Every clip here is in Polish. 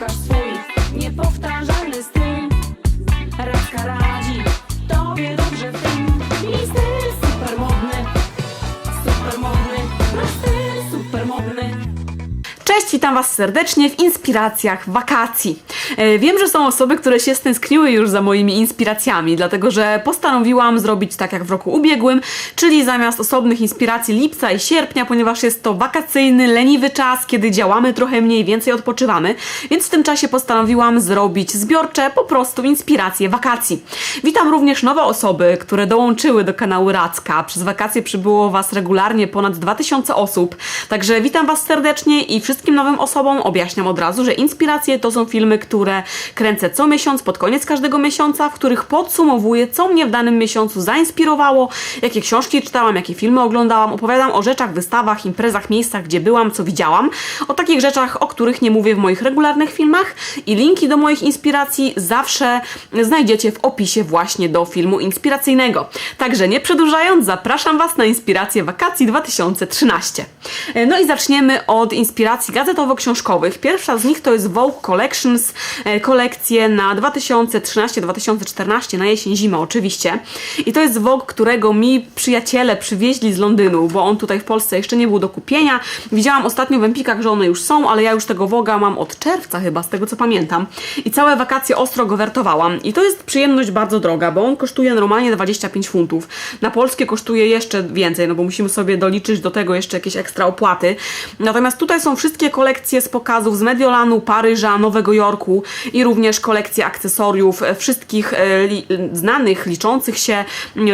pokaż swój niepowtarzalny witam Was serdecznie w inspiracjach wakacji. E, Wiem, że są osoby, które się stęskniły już za moimi inspiracjami, dlatego że postanowiłam zrobić tak jak w roku ubiegłym, czyli zamiast osobnych inspiracji lipca i sierpnia, ponieważ jest to wakacyjny, leniwy czas, kiedy działamy trochę mniej, więcej odpoczywamy, więc w tym czasie postanowiłam zrobić zbiorcze po prostu inspiracje wakacji. Witam również nowe osoby, które dołączyły do kanału Racka. Przez wakacje przybyło Was regularnie ponad 2000 osób, także witam Was serdecznie i wszystkim nowym osobom objaśniam od razu, że inspiracje to są filmy, które kręcę co miesiąc, pod koniec każdego miesiąca, w których podsumowuję, co mnie w danym miesiącu zainspirowało, jakie książki czytałam, jakie filmy oglądałam, opowiadam o rzeczach, wystawach, imprezach, miejscach, gdzie byłam, co widziałam, o takich rzeczach, o których nie mówię w moich regularnych filmach i linki do moich inspiracji zawsze znajdziecie w opisie właśnie do filmu inspiracyjnego. Także nie przedłużając, zapraszam Was na inspiracje wakacji 2013. E, No i zaczniemy od inspiracji gazetowo-książkowych. Pierwsza z nich to jest Vogue Collections, e, kolekcje na 2013-2014, na jesień, zimę oczywiście. I to jest Vogue, którego mi przyjaciele przywieźli z Londynu, bo on tutaj w Polsce jeszcze nie był do kupienia. Widziałam ostatnio w Empikach, że one już są, ale ja już tego Voga mam od czerwca chyba, z tego co pamiętam. I całe wakacje ostro go wertowałam. I to jest przyjemność bardzo droga, bo on kosztuje normalnie 25 funtów. Na polskie kosztuje jeszcze więcej, no bo musimy sobie doliczyć do tego jeszcze jakieś ekstra opłaty. Natomiast tutaj są wszystkie kolekcje z pokazów z Mediolanu, Paryża, Nowego Jorku i również kolekcje akcesoriów wszystkich e, li, znanych, liczących się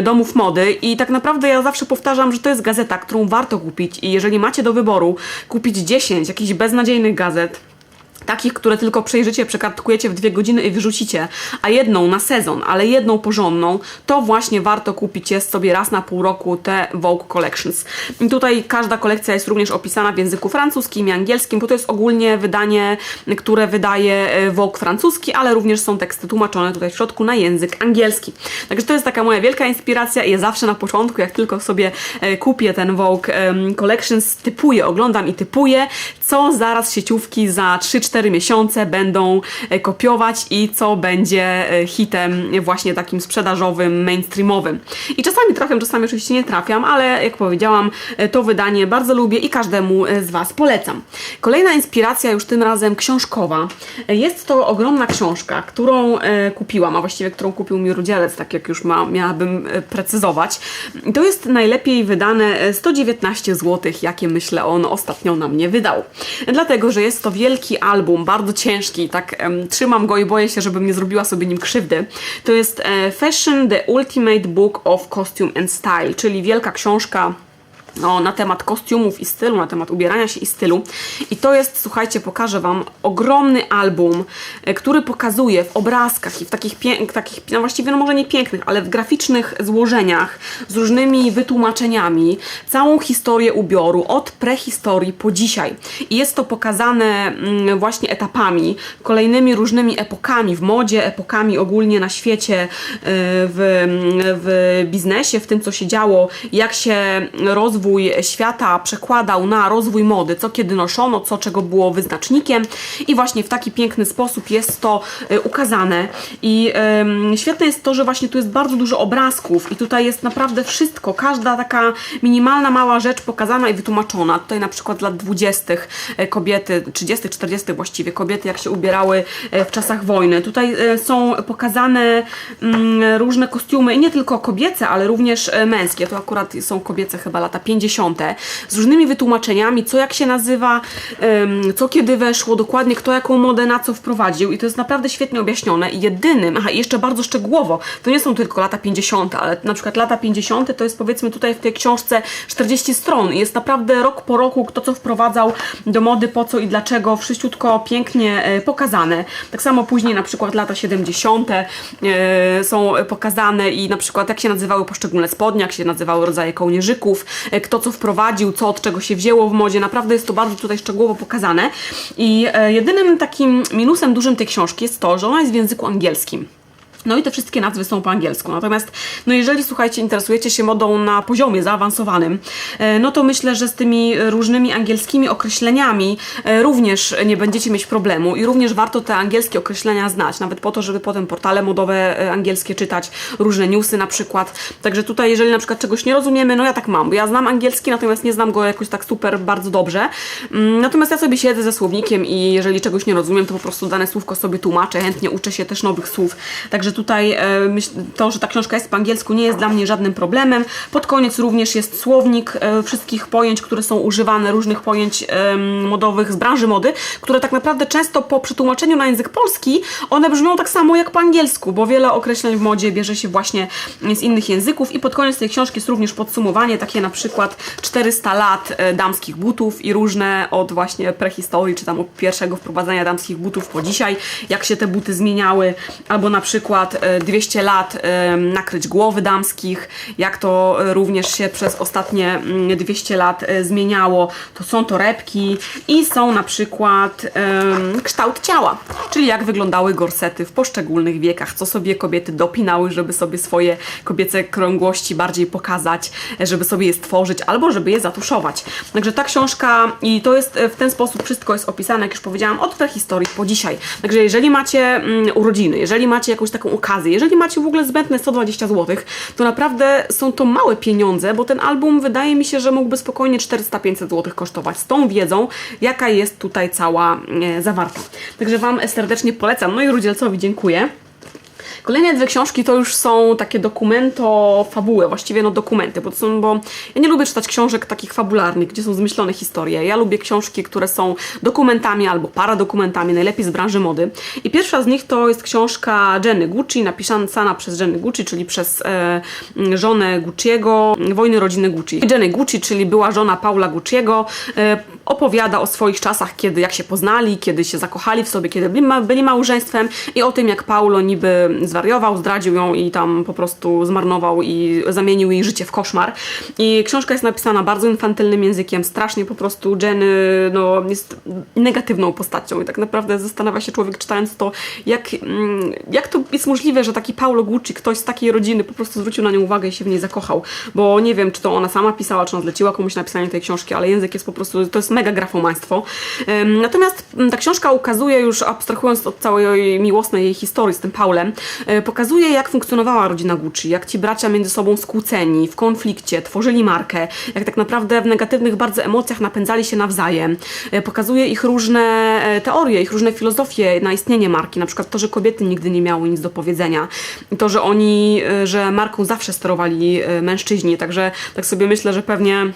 domów mody. I tak naprawdę ja zawsze powtarzam, że to jest gazeta, którą warto kupić. I jeżeli macie do wyboru kupić 10 jakichś beznadziejnych gazet, Takich, które tylko przejrzycie, przekartkujecie w dwie godziny i wyrzucicie, a jedną na sezon, ale jedną porządną, to właśnie warto kupić jest sobie raz na pół roku te Vogue Collections. I tutaj każda kolekcja jest również opisana w języku francuskim i angielskim, bo to jest ogólnie wydanie, które wydaje e, Vogue francuski, ale również są teksty tłumaczone tutaj w środku na język angielski. Także to jest taka moja wielka inspiracja i ja zawsze na początku, jak tylko sobie e, kupię ten Vogue Collections, typuję, oglądam i typuję, co zaraz sieciówki za 3-4 miesiące będą e, kopiować i co będzie e, hitem właśnie takim sprzedażowym, mainstreamowym. I czasami trafiam, czasami oczywiście nie trafiam, ale jak powiedziałam, e, to wydanie bardzo lubię i każdemu z Was polecam. Kolejna inspiracja, już tym razem książkowa. Jest to ogromna książka, którą kupiłam, a właściwie którą kupił mi rudzielec, tak jak już ma, miałabym precyzować. To jest najlepiej wydane e, 119 zł, jakie myślę on ostatnio na mnie wydał. Dlatego, że jest to wielki album, bardzo ciężki, tak em, trzymam go i boję się, żebym nie zrobiła sobie nim krzywdy. To jest e, Fashion The Ultimate Book of Costume and Style, czyli wielka książka no, na temat kostiumów i stylu, na temat ubierania się i stylu. I to jest, słuchajcie, pokażę Wam ogromny album, e, który pokazuje w obrazkach i w takich, takich no właściwie no może nie pięknych, ale w graficznych złożeniach z różnymi wytłumaczeniami całą historię ubioru od prehistorii po dzisiaj. I jest to pokazane mm, właśnie etapami, kolejnymi różnymi epokami w modzie, epokami ogólnie na świecie, e, w, w biznesie, w tym co się działo, jak się rozwój świata przekładał na rozwój mody, co kiedy noszono, co czego było wyznacznikiem i właśnie w taki piękny sposób jest to e, ukazane i świetne jest to, że właśnie tu jest bardzo dużo obrazków i tutaj jest naprawdę wszystko, każda taka minimalna mała rzecz pokazana i wytłumaczona. Tutaj na przykład lat 20. e, kobiety, 30., 40. właściwie kobiety jak się ubierały e, w czasach wojny. Tutaj e, są pokazane mm, różne kostiumy i nie tylko kobiece, ale również męskie. To akurat są kobiece chyba lata 50. z różnymi wytłumaczeniami, co jak się nazywa, co kiedy weszło, dokładnie kto jaką modę na co wprowadził i to jest naprawdę świetnie objaśnione i jedynym, aha jeszcze bardzo szczegółowo, to nie są tylko lata 50, ale na przykład lata 50 to jest powiedzmy tutaj w tej książce 40 stron i jest naprawdę rok po roku kto co wprowadzał do mody, po co i dlaczego, wszyściutko pięknie e, pokazane. Tak samo później na przykład lata 70 e, są pokazane i na przykład jak się nazywały poszczególne spodnie, jak się nazywały rodzaje kołnierzyków, e, kto co wprowadził, co od czego się wzięło w modzie. Naprawdę jest to bardzo tutaj szczegółowo pokazane. I e, jedynym takim minusem dużym tej książki jest to, że ona jest w języku angielskim. No i te wszystkie nazwy są po angielsku. Natomiast, no jeżeli słuchajcie, interesujecie się modą na poziomie zaawansowanym, e, no to myślę, że z tymi różnymi angielskimi określeniami e, również nie będziecie mieć problemu i również warto te angielskie określenia znać, nawet po to, żeby potem portale modowe e, angielskie czytać, różne newsy na przykład. Także tutaj, jeżeli na przykład czegoś nie rozumiemy, no ja tak mam, ja znam angielski, natomiast nie znam go jakoś tak super bardzo dobrze. Mm, Natomiast ja sobie siedzę ze słownikiem i jeżeli czegoś nie rozumiem, to po prostu dane słówko sobie tłumaczę, chętnie uczę się też nowych słów. Także tutaj e, to, że ta książka jest po angielsku nie jest dla mnie żadnym problemem. Pod koniec również jest słownik e, wszystkich pojęć, które są używane, różnych pojęć modowych z branży mody, które tak naprawdę często po przetłumaczeniu na język polski, one brzmią tak samo jak po angielsku, bo wiele określeń w modzie bierze się właśnie z innych języków i pod koniec tej książki jest również podsumowanie, takie na przykład 400 lat e, damskich butów i różne od właśnie prehistorii, czy tam od pierwszego wprowadzania damskich butów po dzisiaj, jak się te buty zmieniały, albo na przykład e, 200 lat e, nakryć głowy damskich, jak to e, również się przez ostatnie mm, 200 lat e, zmieniało. To są torebki i są na przykład kształt ciała, czyli jak wyglądały gorsety w poszczególnych wiekach, co sobie kobiety dopinały, żeby sobie swoje kobiece krągłości bardziej pokazać, e, żeby sobie je stworzyć albo żeby je zatuszować. Także ta książka i to jest e, w ten sposób wszystko jest opisane, jak już powiedziałam, od prehistorii po dzisiaj. Także jeżeli macie mm, urodziny, jeżeli macie jakąś taką okazję, jeżeli macie w ogóle zbędne 120 zł, to naprawdę są to małe pieniądze, bo ten album wydaje mi się, że mógłby spokojnie 400-500 zł kosztować z tą wiedzą, jaka jest tutaj cała e, zawarta. Także Wam serdecznie polecam. No i Rudzielcowi dziękuję. Kolejne dwie książki to już są takie dokumento fabuły, właściwie no dokumenty, bo są, bo ja nie lubię czytać książek takich fabularnych, gdzie są zmyślone historie. Ja lubię książki, które są dokumentami albo paradokumentami, najlepiej z branży mody. I pierwsza z nich to jest książka Jenny Gucci, napisana przez Jenny Gucci, czyli przez e, żonę Gucciego, Wojny rodziny Gucci. Jenny Gucci, czyli była żona Paula Gucciego, e, opowiada o swoich czasach, kiedy jak się poznali, kiedy się zakochali w sobie, kiedy byli, ma, byli małżeństwem i o tym, jak Paulo niby zwariował, zdradził ją i tam po prostu zmarnował i zamienił jej życie w koszmar. I książka jest napisana bardzo infantylnym językiem, strasznie po prostu Jenny no, jest negatywną postacią i tak naprawdę zastanawia się człowiek czytając to, jak, mm, jak to jest możliwe, że taki Paulo Gucci, ktoś z takiej rodziny po prostu zwrócił na nią uwagę i się w niej zakochał, bo nie wiem, czy to ona sama pisała, czy ona zleciła komuś napisanie tej książki, ale język jest po prostu, to jest mega grafomaństwo. Natomiast mm, ta książka ukazuje już, abstrahując od całej miłosnej jej historii z tym Paulem, e, pokazuje jak funkcjonowała rodzina Gucci, jak ci bracia między sobą skłóceni, w konflikcie, tworzyli markę, jak tak naprawdę w negatywnych bardzo emocjach napędzali się nawzajem. E, Pokazuje ich różne e, teorie, ich różne filozofie na istnienie marki, na przykład to, że kobiety nigdy nie miały nic do powiedzenia, I to, że oni, że marką zawsze sterowali mężczyźni, także tak sobie myślę, że pewnie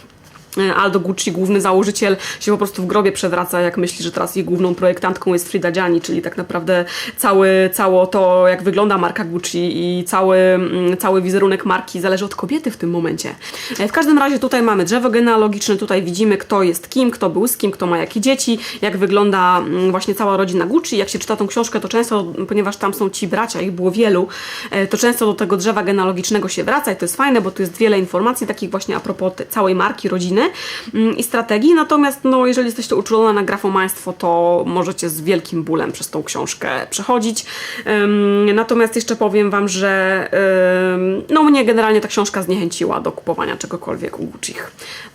Aldo Gucci, główny założyciel, się po prostu w grobie przewraca, jak myśli, że teraz jej główną projektantką jest Frida Gianni, czyli tak naprawdę cały, cało to, jak wygląda marka Gucci i cały, mm, cały wizerunek marki zależy od kobiety w tym momencie. E, W każdym razie tutaj mamy drzewo genealogiczne, tutaj widzimy kto jest kim, kto był z kim, kto ma jakie dzieci, jak wygląda mm, właśnie cała rodzina Gucci. Jak się czyta tą książkę, to często, ponieważ tam są ci bracia, ich było wielu, e, to często do tego drzewa genealogicznego się wraca i to jest fajne, bo tu jest wiele informacji takich właśnie a propos całej marki, rodziny mm, i strategii. Natomiast no, jeżeli jesteście uczulone na grafomaństwo, to możecie z wielkim bólem przez tą książkę przechodzić. Natomiast jeszcze powiem Wam, że no, mnie generalnie ta książka zniechęciła do kupowania czegokolwiek u Gucci'ch.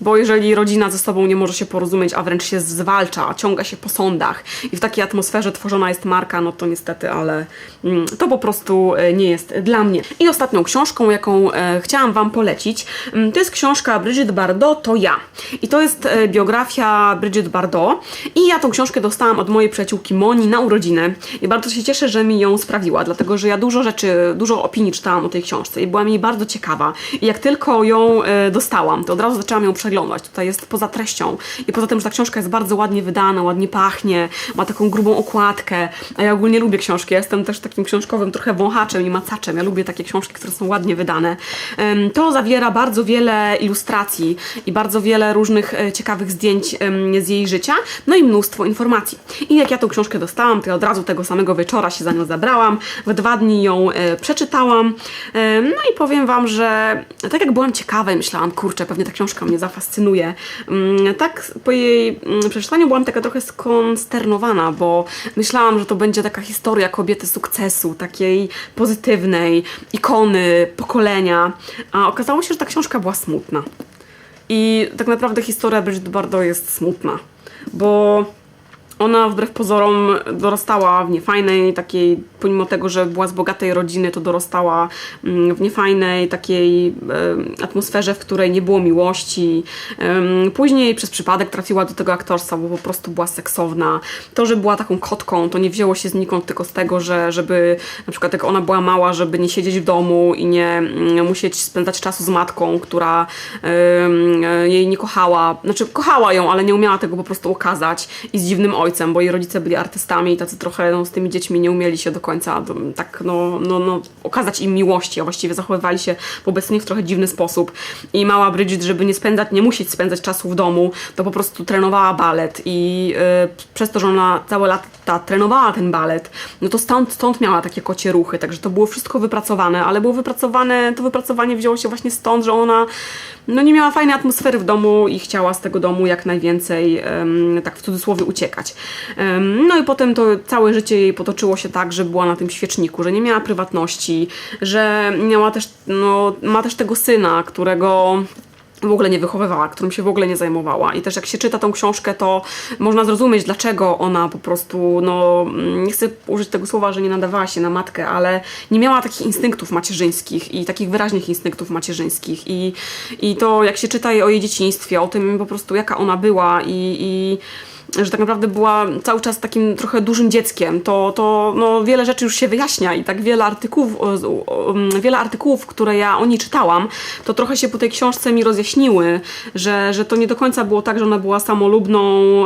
Bo jeżeli rodzina ze sobą nie może się porozumieć, a wręcz się zwalcza, ciąga się po sądach i w takiej atmosferze tworzona jest marka, no to niestety, ale mm, to po prostu e, nie jest dla mnie. I ostatnią książką, jaką e, chciałam Wam polecić, mm, to jest książka Brigitte Bardot, to ja. I to jest e, biografia Brigitte Bardot. I ja tą książkę dostałam od mojej przyjaciółki Moni na urodziny. I bardzo się cieszę, że mi ją sprawiła, dlatego że ja dużo rzeczy, dużo opinii czytałam o tej książce i byłam jej bardzo ciekawa. I jak tylko ją e, dostałam, to od razu zaczęłam ją przeglądać. Tutaj jest poza treścią i poza tym, że ta książka jest bardzo ładnie wydana, ładnie pachnie, ma taką grubą okładkę, a ja ogólnie lubię książki. Ja jestem też takim książkowym trochę wąchaczem i macaczem. Ja lubię takie książki, które są ładnie wydane. To zawiera bardzo wiele ilustracji i bardzo wiele różnych e, ciekawych zdjęć z jej życia, no i mnóstwo informacji. I jak ja tą książkę dostałam, to ja od razu tego samego wieczora się za nią zabrałam, w dwa dni ją e, przeczytałam. No i powiem Wam, że tak jak byłam ciekawa i myślałam, kurczę, pewnie ta książka mnie zafascynuje, mm, tak po jej mm, przeczytaniu byłam taka trochę skonsternowana, bo myślałam, że to będzie taka historia kobiety sukcesu, takiej pozytywnej, ikony, pokolenia, a okazało się, że ta książka była smutna. I tak naprawdę historia Bridget Bardot jest smutna, bo ona wbrew pozorom dorastała w niefajnej takiej, pomimo tego, że była z bogatej rodziny, to dorastała mm, w niefajnej takiej atmosferze, w której nie było miłości. Później przez przypadek trafiła do tego aktorstwa, bo po prostu była seksowna. To, że była taką kotką, to nie wzięło się znikąd tylko z tego, że żeby na przykład jak ona była mała, żeby nie siedzieć w domu i nie mm, musieć spędzać czasu z matką, która jej nie kochała. Znaczy kochała ją, ale nie umiała tego po prostu okazać i z dziwnym ojcem, bo jej rodzice byli artystami i tacy trochę no, z tymi dziećmi nie umieli się do końca tak no, no, no, okazać im miłości, a właściwie zachowywali się wobec nich w trochę dziwny sposób. I mała Bridget, żeby nie spędzać, nie musieć spędzać czasu w domu, to po prostu trenowała balet i y, przez to, że ona całe lata trenowała ten balet, no to stąd, stąd miała takie kocie ruchy, także to było wszystko wypracowane, ale było wypracowane, to wypracowanie wzięło się właśnie stąd, że ona no nie miała fajnej atmosfery w domu i chciała z tego domu jak najwięcej, tak w cudzysłowie, uciekać. No i potem to całe życie jej potoczyło się tak, że była na tym świeczniku, że nie miała prywatności, że miała też, no, ma też tego syna, którego w ogóle nie wychowywała, którym się w ogóle nie zajmowała. I też jak się czyta tą książkę, to można zrozumieć, dlaczego ona po prostu, no, nie chcę użyć tego słowa, że nie nadawała się na matkę, ale nie miała takich instynktów macierzyńskich i takich wyraźnych instynktów macierzyńskich. I, i to, jak się czyta o jej dzieciństwie, o tym po prostu, jaka ona była i, i że tak naprawdę była cały czas takim trochę dużym dzieckiem, to, to no, wiele rzeczy już się wyjaśnia i tak wiele artykułów, um, wiele artykułów, które ja o niej czytałam, to trochę się po tej książce mi rozjaśniły, że, że to nie do końca było tak, że ona była samolubną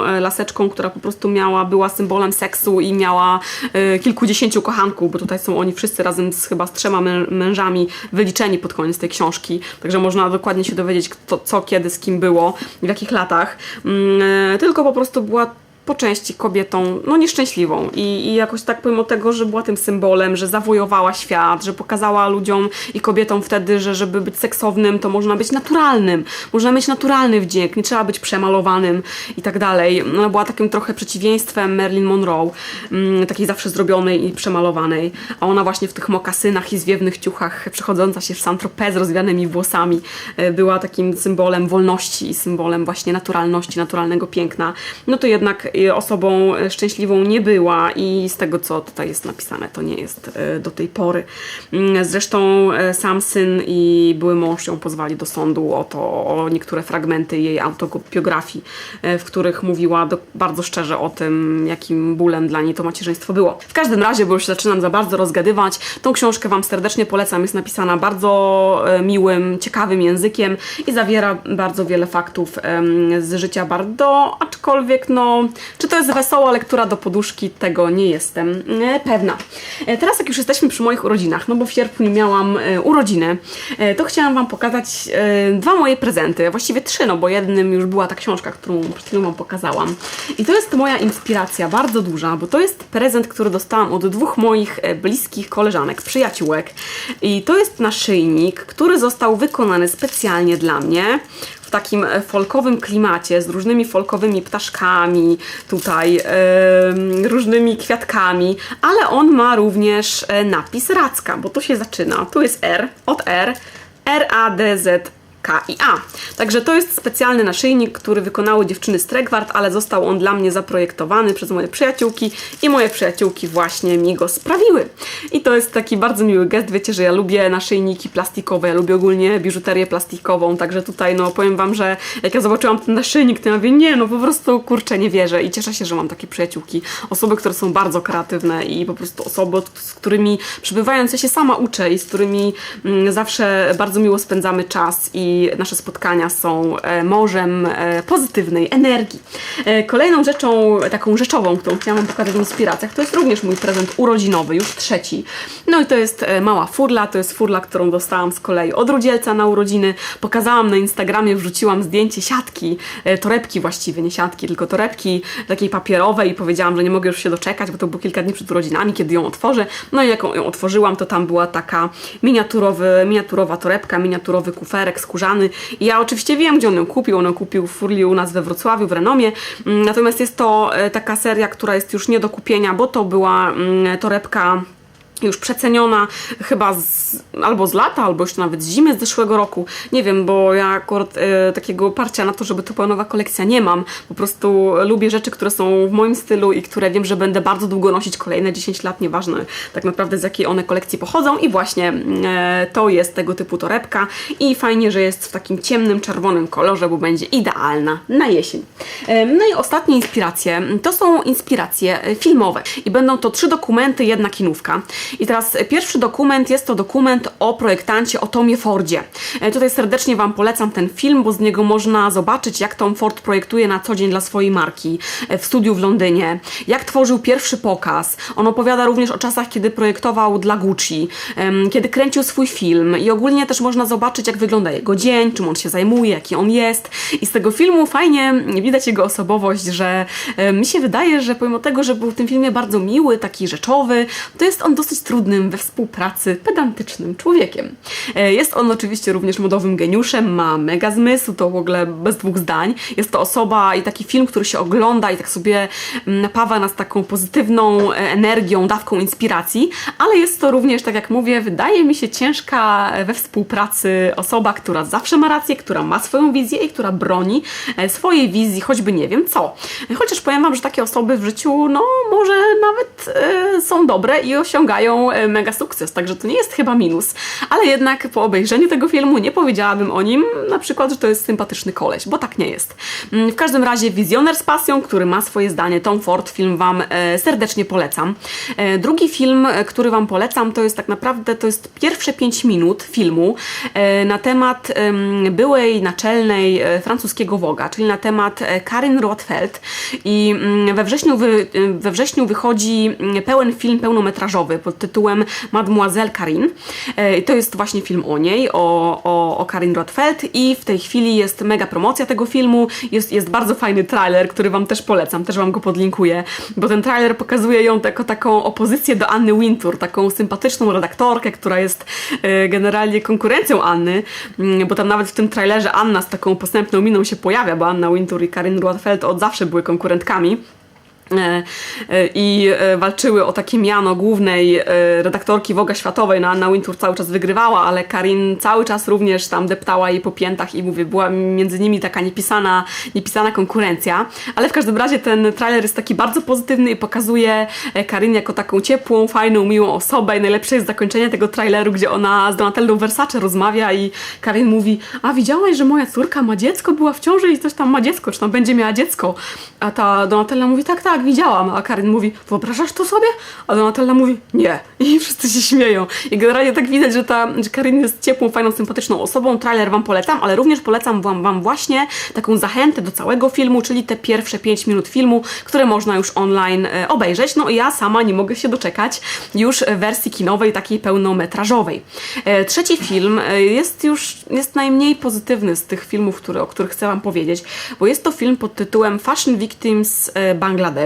e, laseczką, która po prostu miała, była symbolem seksu i miała e, kilkudziesięciu kochanków, bo tutaj są oni wszyscy razem z chyba z trzema mę- mężami wyliczeni pod koniec tej książki, także można dokładnie się dowiedzieć, kto, co, kiedy, z kim było, w jakich latach, Mm, e, tylko po prostu była 終わっ po części kobietą, no nieszczęśliwą I, i jakoś tak pomimo tego, że była tym symbolem, że zawojowała świat, że pokazała ludziom i kobietom wtedy, że żeby być seksownym, to można być naturalnym, można mieć naturalny wdzięk, nie trzeba być przemalowanym i tak dalej. Ona była takim trochę przeciwieństwem Marilyn Monroe, mm, takiej zawsze zrobionej i przemalowanej, a ona właśnie w tych mokasynach i zwiewnych ciuchach, przechodząca się w Saint-Tropez z rozwianymi włosami, e, była takim symbolem wolności i symbolem właśnie naturalności, naturalnego piękna. No to jednak osobą e, szczęśliwą nie była i z tego, co tutaj jest napisane, to nie jest e, do tej pory. Mm, Zresztą e, sam syn i były mąż ją pozwali do sądu o to, o niektóre fragmenty jej autobiografii, w których mówiła do, bardzo szczerze o tym, jakim bólem dla niej to macierzyństwo było. W każdym razie, bo już zaczynam za bardzo rozgadywać, tą książkę Wam serdecznie polecam. Jest napisana bardzo miłym, ciekawym językiem i zawiera bardzo wiele faktów z życia Bardo, aczkolwiek no, czy to jest wesoła lektura do poduszki, tego nie jestem pewna. E, Teraz jak już jesteśmy przy moich urodzinach, no bo w sierpniu miałam e, urodziny, e, to chciałam Wam pokazać dwa moje prezenty, właściwie trzy, no bo jednym już była ta książka, którą przed chwilą Wam pokazałam. I to jest moja inspiracja, bardzo duża, bo to jest prezent, który dostałam od dwóch moich bliskich koleżanek, przyjaciółek. I to jest naszyjnik, który został wykonany specjalnie dla mnie w takim e, folkowym klimacie, z różnymi folkowymi ptaszkami, tutaj em, różnymi kwiatkami, ale on ma również e, napis Racka, bo tu się zaczyna. Tu jest R, od R, R, A, D, Z, I A. Także to jest specjalny naszyjnik, który wykonały dziewczyny z ale został on dla mnie zaprojektowany przez moje przyjaciółki i moje przyjaciółki właśnie mi go sprawiły. I to jest taki bardzo miły gest. Wiecie, że ja lubię naszyjniki plastikowe, ja lubię ogólnie biżuterię plastikową, także tutaj no powiem Wam, że jak ja zobaczyłam ten naszyjnik, to ja mówię, nie no po prostu kurczę, nie wierzę i cieszę się, że mam takie przyjaciółki. Osoby, które są bardzo kreatywne i po prostu osoby, z którymi przybywając ja się sama uczę i z którymi mm, zawsze bardzo miło spędzamy czas i nasze spotkania są e, morzem e, pozytywnej energii. E, Kolejną rzeczą, taką rzeczową, którą chciałam Wam pokazać w inspiracjach, to jest również mój prezent urodzinowy, już trzeci. No i to jest mała furla, to jest furla, którą dostałam z kolei od Rudzielca na urodziny. Pokazałam na Instagramie, wrzuciłam zdjęcie siatki, torebki właściwie, nie siatki, tylko torebki takiej papierowej i powiedziałam, że nie mogę już się doczekać, bo to było kilka dni przed urodzinami, kiedy ją otworzę. No i jak ją otworzyłam, to tam była taka miniaturowa torebka, miniaturowy kuferek skórzany. I ja oczywiście wiem, gdzie on ją kupił. On ją kupił w Furli u nas we Wrocławiu, w Renomie. Mm, Natomiast jest to e, taka seria, która jest już nie do kupienia, bo to była mm, torebka już przeceniona chyba z, albo z lata, albo jeszcze nawet z zimy z zeszłego roku. Nie wiem, bo ja akurat e, takiego oparcia na to, żeby to była nowa kolekcja nie mam. Po prostu lubię rzeczy, które są w moim stylu i które wiem, że będę bardzo długo nosić kolejne 10 lat, nieważne tak naprawdę z jakiej one kolekcji pochodzą i właśnie e, to jest tego typu torebka i fajnie, że jest w takim ciemnym, czerwonym kolorze, bo będzie idealna na jesień. E, no i ostatnie inspiracje to są inspiracje e, filmowe i będą to trzy dokumenty, jedna kinówka. I teraz pierwszy dokument jest to dokument o projektancie, o Tomie Fordzie. E, Tutaj serdecznie Wam polecam ten film, bo z niego można zobaczyć, jak Tom Ford projektuje na co dzień dla swojej marki e, w studiu w Londynie, jak tworzył pierwszy pokaz. On opowiada również o czasach, kiedy projektował dla Gucci, kiedy kręcił swój film i ogólnie też można zobaczyć, jak wygląda jego dzień, czym on się zajmuje, jaki on jest. I z tego filmu fajnie widać jego osobowość, że mi się wydaje, że pomimo tego, że był w tym filmie bardzo miły, taki rzeczowy, to jest on dosyć trudnym we współpracy, pedantycznym człowiekiem. E, Jest on oczywiście również modowym geniuszem, ma mega zmysł, to w ogóle bez dwóch zdań. Jest to osoba i taki film, który się ogląda i tak sobie mm, napawa nas taką pozytywną e, energią, dawką inspiracji, ale jest to również, tak jak mówię, wydaje mi się ciężka we współpracy osoba, która zawsze ma rację, która ma swoją wizję i która broni e, swojej wizji, choćby nie wiem co. Chociaż powiem Wam, że takie osoby w życiu, no może nawet e, są dobre i osiągają e, mega sukces, także to nie jest chyba minus. Ale jednak po obejrzeniu tego filmu nie powiedziałabym o nim na przykład, że to jest sympatyczny koleś, bo tak nie jest. Mm, W każdym razie wizjoner z pasją, który ma swoje zdanie, Tom Ford, film Wam e, serdecznie polecam. E, Drugi film, który Wam polecam, to jest tak naprawdę, to jest pierwsze 5 minut filmu na temat em, byłej naczelnej francuskiego Woga, czyli na temat Karin Rothfeld i mm, we wrześniu, wy, we wrześniu wychodzi mm, pełen film pełnometrażowy pod tytułem Mademoiselle Karin. E, To jest właśnie film o niej, o, o, o Karin Rothfeld i w tej chwili jest mega promocja tego filmu, jest, jest bardzo fajny trailer, który Wam też polecam, też Wam go podlinkuję, bo ten trailer pokazuje ją jako taką opozycję do Anny Wintour, taką sympatyczną redaktorkę, która jest e, generalnie konkurencją Anny, mm, bo tam nawet w tym trailerze Anna z taką postępną miną się pojawia, bo Anna Wintour i Karin Rothfeld od zawsze były konkurentkami. E, e, i e, walczyły o takie miano głównej redaktorki Woga Światowej. No Anna Wintour cały czas wygrywała, ale Karin cały czas również tam deptała jej po piętach i mówię, była między nimi taka niepisana, niepisana konkurencja. Ale w każdym razie ten trailer jest taki bardzo pozytywny i pokazuje Karin jako taką ciepłą, fajną, miłą osobę i najlepsze jest zakończenie tego traileru, gdzie ona z Donatellą Versace rozmawia i Karin mówi, a widziałaś, że moja córka ma dziecko, była w ciąży i coś tam ma dziecko, czy tam będzie miała dziecko. A ta Donatella mówi, tak, tak, widziałam. A Karin mówi, wyobrażasz to sobie? A Donatella mówi, nie. I wszyscy się śmieją. I generalnie tak widać, że ta że Karin jest ciepłą, fajną, sympatyczną osobą. Trailer Wam polecam, ale również polecam Wam, wam właśnie taką zachętę do całego filmu, czyli te pierwsze 5 minut filmu, które można już online e, obejrzeć. No i ja sama nie mogę się doczekać już wersji kinowej, takiej pełnometrażowej. E, Trzeci film e, jest już jest najmniej pozytywny z tych filmów, które, o których chcę Wam powiedzieć, bo jest to film pod tytułem Fashion Victims e,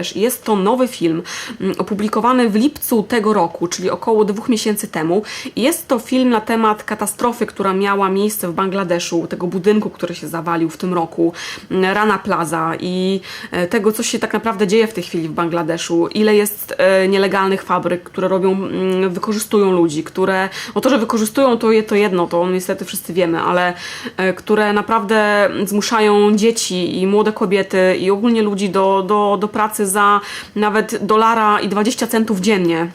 Bangladesh. Jest to nowy film mm, opublikowany w lipcu tego roku, czyli około dwóch miesięcy temu. Jest to film na temat katastrofy, która miała miejsce w Bangladeszu, tego budynku, który się zawalił w tym roku, mm, Rana Plaza i e, tego, co się tak naprawdę dzieje w tej chwili w Bangladeszu, ile jest e, nielegalnych fabryk, które robią, mm, wykorzystują ludzi, które, no to, że wykorzystują to, to jedno, to niestety wszyscy wiemy, ale e, które naprawdę zmuszają dzieci i młode kobiety i ogólnie ludzi do, do, do pracy za nawet dolara i 20 centów dziennie.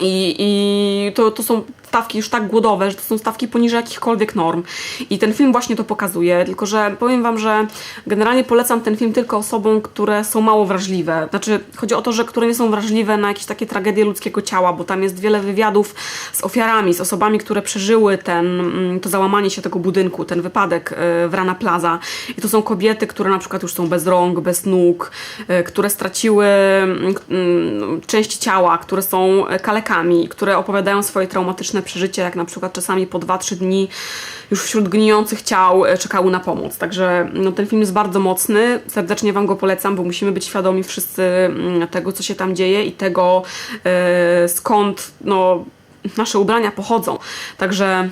I, i to, to są stawki już tak głodowe, że to są stawki poniżej jakichkolwiek norm. I ten film właśnie to pokazuje, tylko że powiem Wam, że generalnie polecam ten film tylko osobom, które są mało wrażliwe. Znaczy, chodzi o to, że które nie są wrażliwe na jakieś takie tragedie ludzkiego ciała, bo tam jest wiele wywiadów z ofiarami, z osobami, które przeżyły ten, mm, to załamanie się tego budynku, ten wypadek y, w Rana Plaza. I to są kobiety, które na przykład już są bez rąk, bez nóg, y, które straciły mm, mm, części ciała, które są kalekami, które opowiadają swoje traumatyczne przeżycie, jak na przykład czasami po 2-3 dni już wśród gnijących ciał e, czekały na pomoc. Także no, ten film jest bardzo mocny. Serdecznie Wam go polecam, bo musimy być świadomi wszyscy mm, tego, co się tam dzieje i tego, e, skąd no, nasze ubrania pochodzą. Także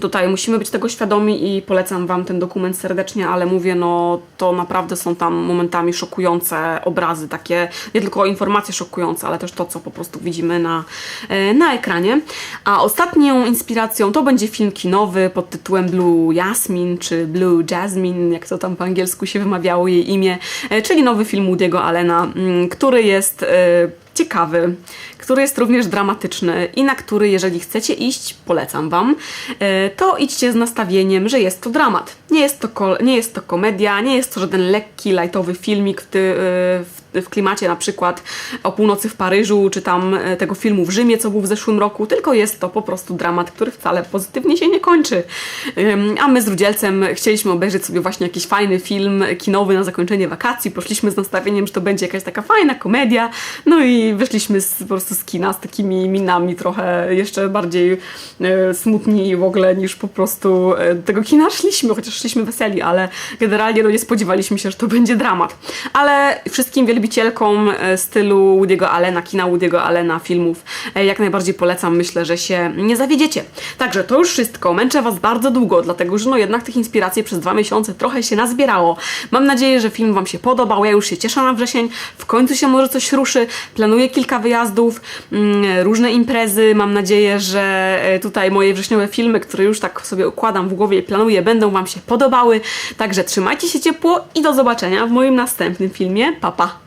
Tutaj musimy być tego świadomi i polecam Wam ten dokument serdecznie, ale mówię, no to naprawdę są tam momentami szokujące obrazy, takie nie tylko informacje szokujące, ale też to, co po prostu widzimy na, e, na ekranie. A ostatnią inspiracją to będzie film kinowy pod tytułem Blue Jasmine, czy Blue Jasmine, jak to tam po angielsku się wymawiało jej imię, e, czyli nowy film Woody'ego Allena, mm, który jest e, ciekawy, który jest również dramatyczny i na który, jeżeli chcecie iść, polecam Wam, e, to idźcie z nastawieniem, że jest to dramat. Nie jest to, nie jest to komedia, nie jest to żaden lekki, lightowy filmik w, ty, e, w, w klimacie na przykład o północy w Paryżu, czy tam e, tego filmu w Rzymie, co był w zeszłym roku, tylko jest to po prostu dramat, który wcale pozytywnie się nie kończy. A my z Rudzielcem chcieliśmy obejrzeć sobie właśnie jakiś fajny film kinowy na zakończenie wakacji, poszliśmy z nastawieniem, że to będzie jakaś taka fajna komedia, no i wyszliśmy z, po prostu z kina z takimi minami trochę jeszcze bardziej e, smutni w ogóle niż po prostu e, tego kina szliśmy, chociaż szliśmy weseli, ale generalnie no, nie spodziewaliśmy się, że to będzie dramat. Ale wszystkim wielbicielkom e, stylu Woody'ego Allena, kina Woody'ego Allena, filmów jak najbardziej polecam. Myślę, że się nie zawiedziecie. Także to już wszystko. Męczę Was bardzo długo, dlatego że no jednak tych inspiracji przez dwa miesiące trochę się nazbierało. Mam nadzieję, że film Wam się podobał. Ja już się cieszę na wrzesień. W końcu się może coś ruszy. Planuję kilka wyjazdów, różne imprezy. Mam nadzieję, że e, tutaj moje wrześniowe filmy, które już tak sobie układam w głowie i planuję, będą Wam się podobały. Także trzymajcie się ciepło i do zobaczenia w moim następnym filmie. Pa, pa!